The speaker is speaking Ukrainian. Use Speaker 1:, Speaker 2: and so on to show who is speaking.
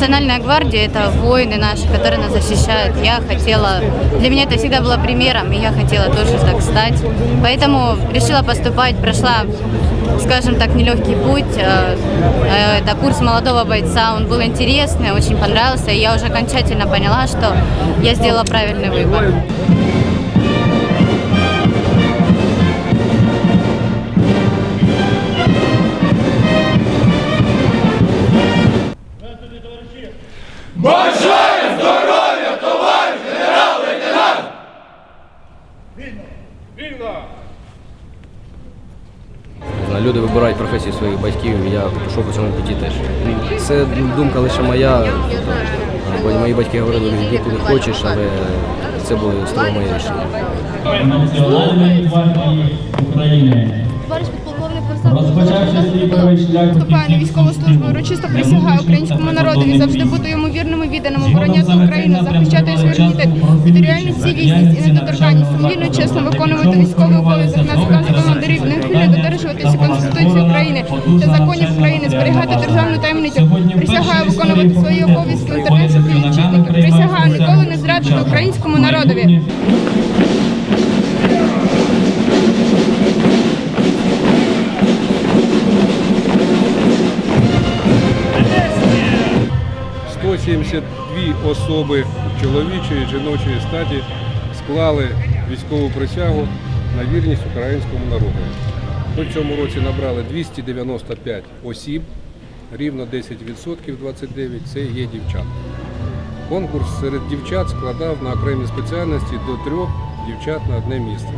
Speaker 1: Национальная гвардия – это воины наши, которые нас защищают. Я хотела, для меня это всегда было примером, и я хотела тоже так стать. Поэтому решила поступать, прошла, скажем так, нелегкий путь. Э, э, Это курс молодого бойца, он был интересный, очень понравился, и я уже окончательно поняла, что я сделала правильный выбор.
Speaker 2: Знаю, люди вибирають професію своїх батьків, і я пішов по цьому путі теж. Це думка лише моя, бо мої батьки говорили, йди куди хочеш, але це було строго моє рішення.
Speaker 3: Національної гвардії України. Розпочавши свій правий шлях
Speaker 4: вступає на військову службу, урочисто присягає українському народові завжди бути йому вірним і відданим, обороняти Україну, захищати суверенітет, територіальну цілісність і недоторканність, сумлінно чесно виконувати військовий обов'язок на закази командирів, неухильно додержуватися Конституції України та законів України, зберігати державну таємницю, присягає виконувати свої обов'язки в інтересах і вітчизників, присягає ніколи не зрадити українському народові.
Speaker 5: – 172 особи чоловічої жіночої статі склали військову присягу на вірність українському народу. Ми в цьому році набрали 295 осіб, рівно 10%, 29 це є дівчата. Конкурс серед дівчат складав на окремі спеціальності до трьох дівчат на одне місце.